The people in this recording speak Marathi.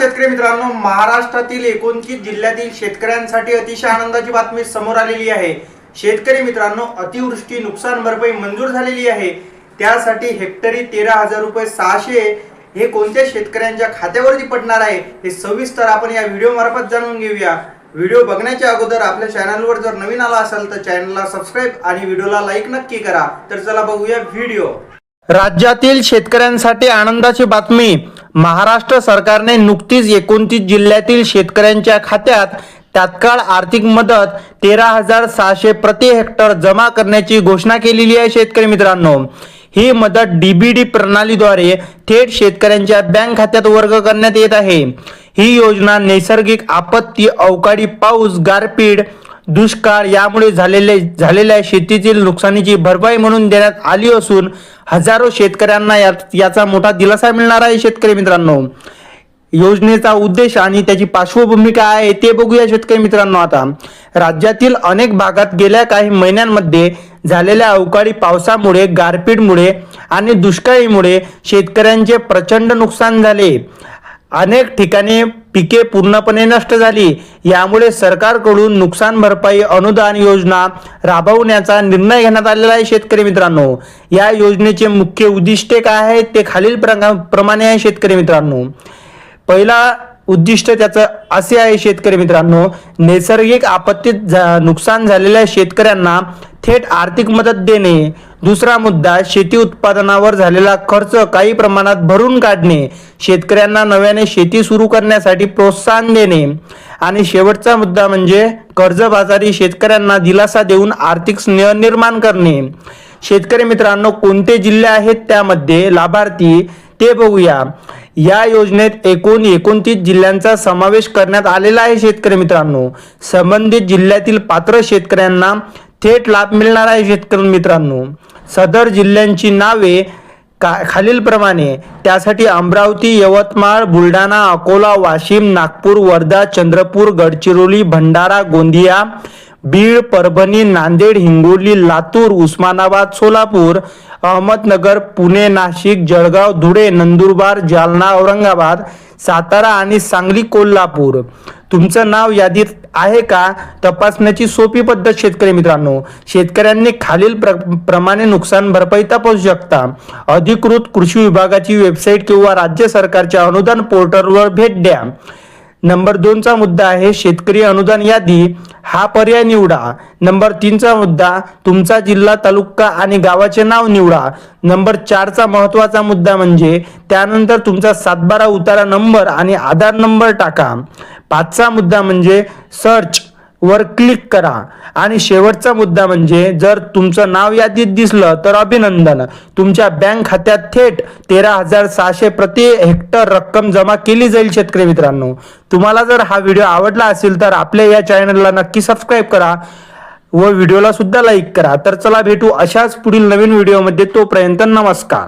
शेतकरी मित्रांनो महाराष्ट्रातील एकोणतीस जिल्ह्यातील शेतकऱ्यांसाठी अतिशय आनंदाची बातमी समोर आलेली आहे. शेतकरी मित्रांनो अतिवृष्टी नुकसान भरपाई मंजूर झालेली आहे. त्यासाठी हेक्टरी तेरा हजार रुपये सहाशे हे कोणत्या शेतकऱ्यांच्या खात्यावरती पडणार आहे हे सविस्तर आपण या व्हिडिओ मार्फत जाणून घेऊया. व्हिडिओ बघण्याच्या अगोदर आपल्या चॅनलवर जर नवीन आला असाल तर चॅनलला सबस्क्राईब आणि व्हिडिओला लाईक नक्की करा. तर चला बघूया व्हिडिओ राज्यातील शेतकऱ्यांसाठी आनंदाची बातमी. महाराष्ट्र सरकारने नुकतीच एकोणतीस जिल्ह्यातील शेतकऱ्यांच्या खात्यात तात्काळ आर्थिक मदत तेरा हजार सहाशे प्रति हेक्टर जमा करण्याची घोषणा केलेली आहे शेतकरी मित्रांनो. ही मदत डीबीडी प्रणालीद्वारे थेट शेतकऱ्यांच्या बँक खात्यात वर्ग करण्यात येत आहे. ही योजना नैसर्गिक आपत्ती अवकाळी पाऊस गारपीट दुष्काळ यामुळे झालेले झालेल्या शेतीतील नुकसानीची भरपाई म्हणून देण्यात आली असून हजारो शेतकऱ्यांना यात- याचा मोठा दिलासा मिळणार आहे शेतकरी मित्रांनो. योजनेचा उद्देश आणि त्याची पार्श्वभूमी काय आहे ते बघूया शेतकरी मित्रांनो आता. राज्यातील अनेक भागात गेल्या काही महिन्यांमध्ये झालेल्या अवकाळी पावसामुळे गारपीटमुळे आणि दुष्काळीमुळे शेतकऱ्यांचे प्रचंड नुकसान झाले. अनेक ठिकाणी पिके पूर्णपणे नष्ट झाली. यामुळे सरकारकडून नुकसान भरपाई अनुदान योजना राबवण्याचा निर्णय घेण्यात आलेला आहे शेतकरी मित्रांनो. या योजनेचे मुख्य उद्दिष्टे काय आहेत ते खालील प्रमाणे आहे शेतकरी मित्रांनो. पहिला उद्दिष्ट त्याचं असे आहे शेतकरी मित्रांनो नैसर्गिक आपत्तीत झा- नुकसान झालेल्या शेतकऱ्यांना थेट आर्थिक मदत देणे. दुसरा मुद्दा शेती उत्पादनावर झालेला खर्च काही प्रमाणात भरून काढणे शेतकऱ्यांना नव्याने शेती सुरू करण्यासाठी प्रोत्साहन देणे. आणि शेवटचा मुद्दा म्हणजे कर्जबाजारी शेतकऱ्यांना दिलासा देऊन आर्थिक स्नेह निर्माण करणे. शेतकरी मित्रांनो कोणते जिल्हे आहेत त्यामध्ये लाभार्थी ते बघूया. या योजनेत एकूण एकोणतीस जिल्ह्यांचा समावेश करण्यात आलेला आहे शेतकरी मित्रांनो. संबंधित जिल्ह्यातील पात्र शेतकऱ्यांना थेट लाभ मिळणार आहे शेतकरी मित्रांनो. सदर जिल्ह्यांची नावे का खालीलप्रमाणे. त्यासाठी अमरावती यवतमाळ बुलढाणा अकोला वाशिम नागपूर वर्धा चंद्रपूर गडचिरोली भंडारा गोंदिया बीड परभणी नांदेड हिंगोली लातूर उस्मानाबाद सोलापूर अहमदनगर पुणे नाशिक जळगाव धुळे नंदुरबार जालना औरंगाबाद सातारा आणि सांगली कोल्हापूर. तुमचं नाव यादीत आहे का? तपासण्याची सोपी पद्धत शेतकरी मित्रांनो. शेतकऱ्यांनी खालील प्र प्रमाणे नुकसान भरपाई तपासू शकता. अधिकृत कृषी विभागाची वेबसाईट किंवा राज्य सरकारच्या अनुदान पोर्टलवर भेट द्या. नंबर दोनचा मुद्दा आहे शेतकरी अनुदान यादी. हा पर्याय निवडा. नंबर तीनचा मुद्दा तुमचा जिल्हा तालुका आणि गावाचे नाव निवडा. नंबर चारचा महत्त्वाचा मुद्दा म्हणजे त्यानंतर तुमचा सातबारा उतारा नंबर आणि आधार नंबर टाका. पाचचा मुद्दा म्हणजे सर्च वर क्लिक करा. आणि शेवटचा मुद्दा म्हणजे जर तुमचं नाव यादीत दिसलं तर अभिनंदन. तुमच्या बँक खात्यात थेट तेरा हजार सहाशे प्रति हेक्टर रक्कम जमा केली जाईल शेतकरी मित्रांनो. तुम्हाला जर हा व्हिडिओ आवडला असेल तर आपल्या या चॅनलला नक्की सबस्क्राईब करा व व्हिडिओला सुद्धा लाईक करा. तर चला भेटू अशाच पुढील नवीन व्हिडिओमध्ये तोपर्यंत नमस्कार.